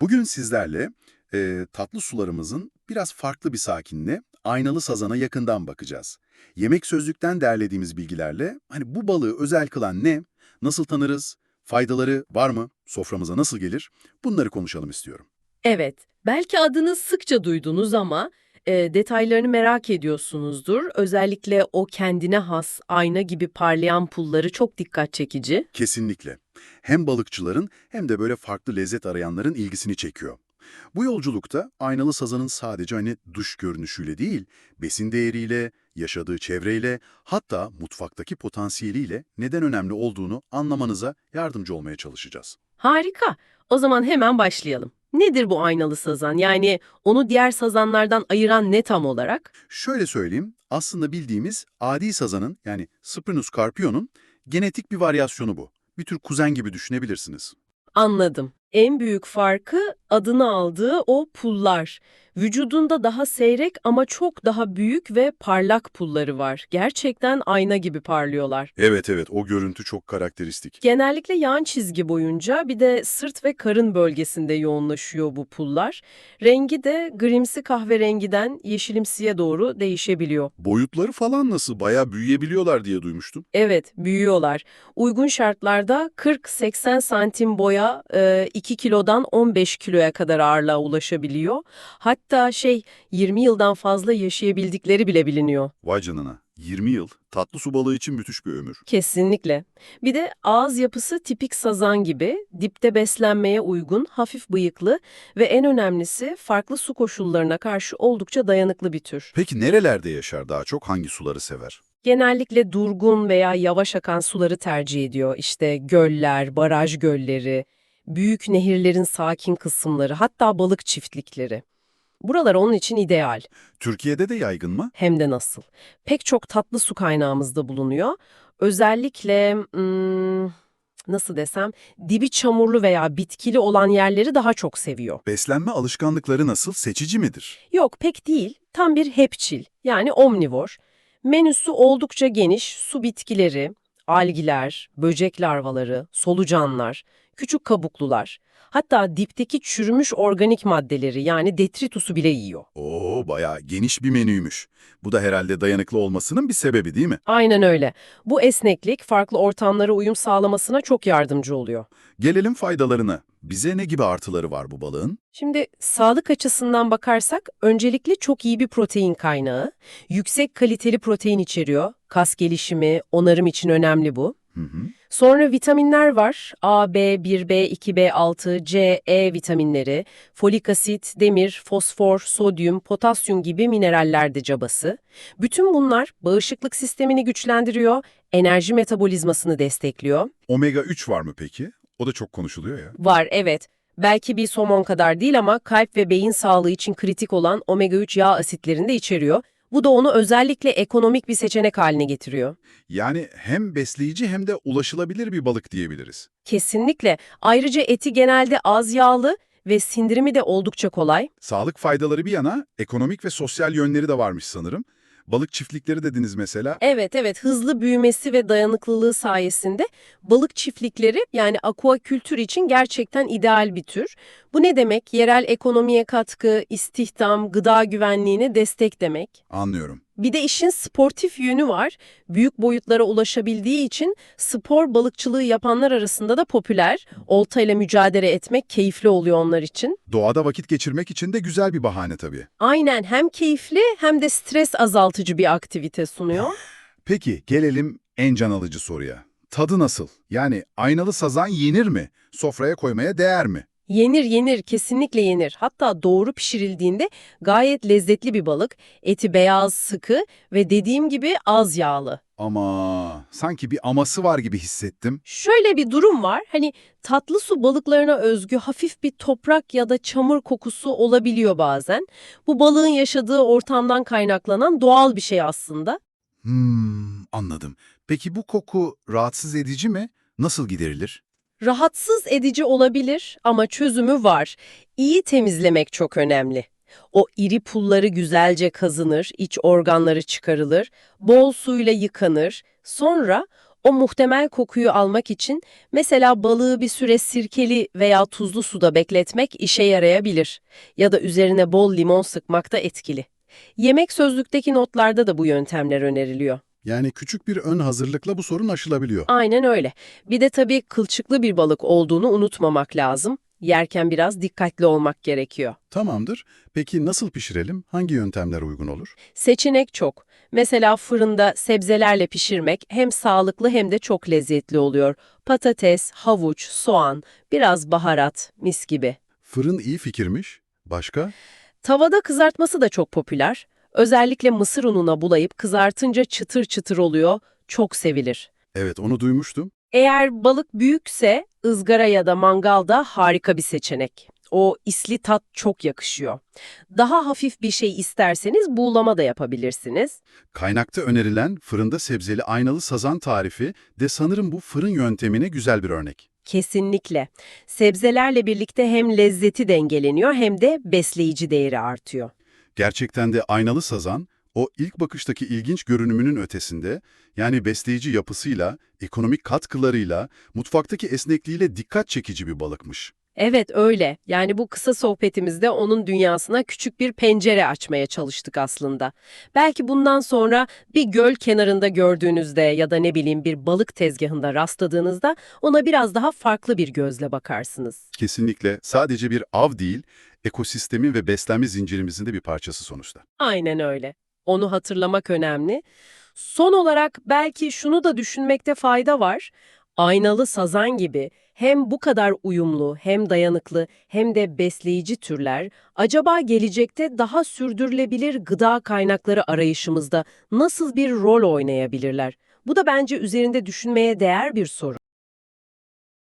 Bugün sizlerle e, tatlı sularımızın biraz farklı bir sakinle aynalı sazana yakından bakacağız. Yemek sözlükten derlediğimiz bilgilerle hani bu balığı özel kılan ne, nasıl tanırız, faydaları var mı, soframıza nasıl gelir bunları konuşalım istiyorum. Evet, belki adını sıkça duydunuz ama e, detaylarını merak ediyorsunuzdur. Özellikle o kendine has ayna gibi parlayan pulları çok dikkat çekici. Kesinlikle. Hem balıkçıların hem de böyle farklı lezzet arayanların ilgisini çekiyor. Bu yolculukta aynalı sazanın sadece hani dış görünüşüyle değil, besin değeriyle, yaşadığı çevreyle, hatta mutfaktaki potansiyeliyle neden önemli olduğunu anlamanıza yardımcı olmaya çalışacağız. Harika. O zaman hemen başlayalım. Nedir bu aynalı sazan? Yani onu diğer sazanlardan ayıran ne tam olarak? Şöyle söyleyeyim, aslında bildiğimiz adi sazanın yani Sprinus carpion'un genetik bir varyasyonu bu. Bir tür kuzen gibi düşünebilirsiniz. Anladım. En büyük farkı adını aldığı o pullar. Vücudunda daha seyrek ama çok daha büyük ve parlak pulları var. Gerçekten ayna gibi parlıyorlar. Evet evet, o görüntü çok karakteristik. Genellikle yan çizgi boyunca bir de sırt ve karın bölgesinde yoğunlaşıyor bu pullar. Rengi de grimsi kahverengiden yeşilimsiye doğru değişebiliyor. Boyutları falan nasıl? Bayağı büyüyebiliyorlar diye duymuştum. Evet, büyüyorlar. Uygun şartlarda 40-80 santim boya e, 2 kilodan 15 kiloya kadar ağırlığa ulaşabiliyor. Hatta şey 20 yıldan fazla yaşayabildikleri bile biliniyor. Vay canına. 20 yıl. Tatlı su balığı için müthiş bir ömür. Kesinlikle. Bir de ağız yapısı tipik sazan gibi, dipte beslenmeye uygun, hafif bıyıklı ve en önemlisi farklı su koşullarına karşı oldukça dayanıklı bir tür. Peki nerelerde yaşar daha çok? Hangi suları sever? Genellikle durgun veya yavaş akan suları tercih ediyor. İşte göller, baraj gölleri, büyük nehirlerin sakin kısımları, hatta balık çiftlikleri. Buralar onun için ideal. Türkiye'de de yaygın mı? Hem de nasıl. Pek çok tatlı su kaynağımızda bulunuyor. Özellikle hmm, nasıl desem dibi çamurlu veya bitkili olan yerleri daha çok seviyor. Beslenme alışkanlıkları nasıl? Seçici midir? Yok pek değil. Tam bir hepçil yani omnivor. Menüsü oldukça geniş su bitkileri, algiler, böcek larvaları, solucanlar, küçük kabuklular. Hatta dipteki çürümüş organik maddeleri yani detritusu bile yiyor. Oo, bayağı geniş bir menüymüş. Bu da herhalde dayanıklı olmasının bir sebebi değil mi? Aynen öyle. Bu esneklik farklı ortamlara uyum sağlamasına çok yardımcı oluyor. Gelelim faydalarına. Bize ne gibi artıları var bu balığın? Şimdi sağlık açısından bakarsak öncelikle çok iyi bir protein kaynağı. Yüksek kaliteli protein içeriyor. Kas gelişimi, onarım için önemli bu. Hı hı. Sonra vitaminler var. A, B, 1B, 2B6, C, E vitaminleri, folik asit, demir, fosfor, sodyum, potasyum gibi mineraller de cabası. Bütün bunlar bağışıklık sistemini güçlendiriyor, enerji metabolizmasını destekliyor. Omega 3 var mı peki? O da çok konuşuluyor ya. Var evet. Belki bir somon kadar değil ama kalp ve beyin sağlığı için kritik olan omega-3 yağ asitlerini de içeriyor. Bu da onu özellikle ekonomik bir seçenek haline getiriyor. Yani hem besleyici hem de ulaşılabilir bir balık diyebiliriz. Kesinlikle. Ayrıca eti genelde az yağlı ve sindirimi de oldukça kolay. Sağlık faydaları bir yana ekonomik ve sosyal yönleri de varmış sanırım. Balık çiftlikleri dediniz mesela. Evet evet hızlı büyümesi ve dayanıklılığı sayesinde balık çiftlikleri yani aquakültür için gerçekten ideal bir tür. Bu ne demek? Yerel ekonomiye katkı, istihdam, gıda güvenliğine destek demek. Anlıyorum. Bir de işin sportif yönü var. Büyük boyutlara ulaşabildiği için spor balıkçılığı yapanlar arasında da popüler. Oltayla mücadele etmek keyifli oluyor onlar için. Doğada vakit geçirmek için de güzel bir bahane tabii. Aynen hem keyifli hem de stres azaltıcı bir aktivite sunuyor. Peki gelelim en can alıcı soruya. Tadı nasıl? Yani aynalı sazan yenir mi? Sofraya koymaya değer mi? Yenir yenir kesinlikle yenir. Hatta doğru pişirildiğinde gayet lezzetli bir balık. Eti beyaz, sıkı ve dediğim gibi az yağlı. Ama sanki bir aması var gibi hissettim. Şöyle bir durum var. Hani tatlı su balıklarına özgü hafif bir toprak ya da çamur kokusu olabiliyor bazen. Bu balığın yaşadığı ortamdan kaynaklanan doğal bir şey aslında. Hmm, anladım. Peki bu koku rahatsız edici mi? Nasıl giderilir? Rahatsız edici olabilir ama çözümü var. İyi temizlemek çok önemli. O iri pulları güzelce kazınır, iç organları çıkarılır, bol suyla yıkanır. Sonra O muhtemel kokuyu almak için mesela balığı bir süre sirkeli veya tuzlu suda bekletmek işe yarayabilir. Ya da üzerine bol limon sıkmak da etkili. Yemek sözlükteki notlarda da bu yöntemler öneriliyor. Yani küçük bir ön hazırlıkla bu sorun aşılabiliyor. Aynen öyle. Bir de tabii kılçıklı bir balık olduğunu unutmamak lazım. Yerken biraz dikkatli olmak gerekiyor. Tamamdır. Peki nasıl pişirelim? Hangi yöntemler uygun olur? Seçenek çok. Mesela fırında sebzelerle pişirmek hem sağlıklı hem de çok lezzetli oluyor. Patates, havuç, soğan, biraz baharat, mis gibi. Fırın iyi fikirmiş. Başka? Tavada kızartması da çok popüler. Özellikle mısır ununa bulayıp kızartınca çıtır çıtır oluyor, çok sevilir. Evet onu duymuştum. Eğer balık büyükse ızgara ya da mangalda harika bir seçenek. O isli tat çok yakışıyor. Daha hafif bir şey isterseniz buğulama da yapabilirsiniz. Kaynakta önerilen fırında sebzeli aynalı sazan tarifi de sanırım bu fırın yöntemine güzel bir örnek. Kesinlikle. Sebzelerle birlikte hem lezzeti dengeleniyor hem de besleyici değeri artıyor. Gerçekten de aynalı sazan, o ilk bakıştaki ilginç görünümünün ötesinde, yani besleyici yapısıyla, ekonomik katkılarıyla, mutfaktaki esnekliğiyle dikkat çekici bir balıkmış. Evet öyle. Yani bu kısa sohbetimizde onun dünyasına küçük bir pencere açmaya çalıştık aslında. Belki bundan sonra bir göl kenarında gördüğünüzde ya da ne bileyim bir balık tezgahında rastladığınızda ona biraz daha farklı bir gözle bakarsınız. Kesinlikle sadece bir av değil, ekosistemin ve beslenme zincirimizin de bir parçası sonuçta. Aynen öyle. Onu hatırlamak önemli. Son olarak belki şunu da düşünmekte fayda var. Aynalı sazan gibi hem bu kadar uyumlu, hem dayanıklı, hem de besleyici türler acaba gelecekte daha sürdürülebilir gıda kaynakları arayışımızda nasıl bir rol oynayabilirler? Bu da bence üzerinde düşünmeye değer bir soru.